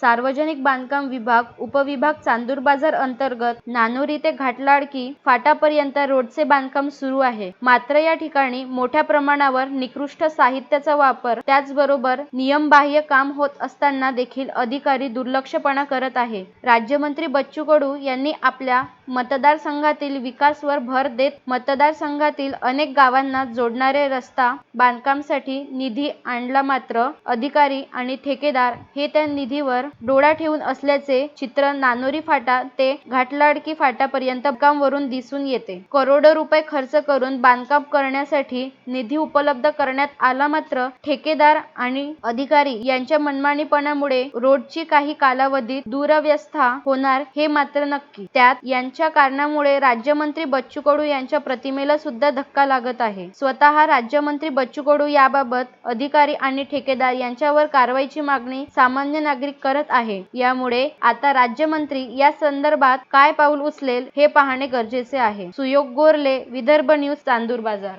सार्वजनिक बांधकाम विभाग उपविभाग चांदूर बाजार अंतर्गत नानोरी ते घाटलाडकी फाटापर्यंत रोडचे बांधकाम सुरू आहे. मात्र या ठिकाणी मोठ्या प्रमाणावर निकृष्ट साहित्याचा वापर त्याचबरोबर नियमबाह्य काम होत असताना देखील अधिकारी दुर्लक्षपणा करत आहे. राज्यमंत्री बच्चू कडू यांनी आपल्या मतदारसंघातील विकासवर भर देत मतदारसंघातील अनेक गावांना जोडणारे रस्ता बांधकामासाठी निधी आणला मात्र अधिकारी आणि ठेकेदार हे त्या निधीवर डोळा ठेवून असल्याचे चित्र नानोरी फाटा ते घाटलाडकी फाटापर्यंत बांधकाम दिसून येते. करोडो रुपये खर्च करून बांधकाम करण्यासाठी निधी उपलब्ध करण्यात आला मात्र ठेकेदार आणि अधिकारी यांच्या मनमानीपणामुळे रोडची काही कालावधीत दुरवस्था होणार हे मात्र नक्की. त्यात यांच्या कारणामुळे राज्यमंत्री बच्चू कडू यांच्या प्रतिमेला सुद्धा धक्का लागत आहे. स्वतः राज्यमंत्री बच्चू कडू याबाबत अधिकारी आणि ठेकेदार यांच्यावर कारवाईची मागणी सामान्य नागरिक करत करत आहे. यामुळे आता राज्यमंत्री या संदर्भात काय पाऊल उचलेल हे पाहणे गरजेचे आहे. सुयोग गोरले विदर्भ न्यूज चांदूर बाजार.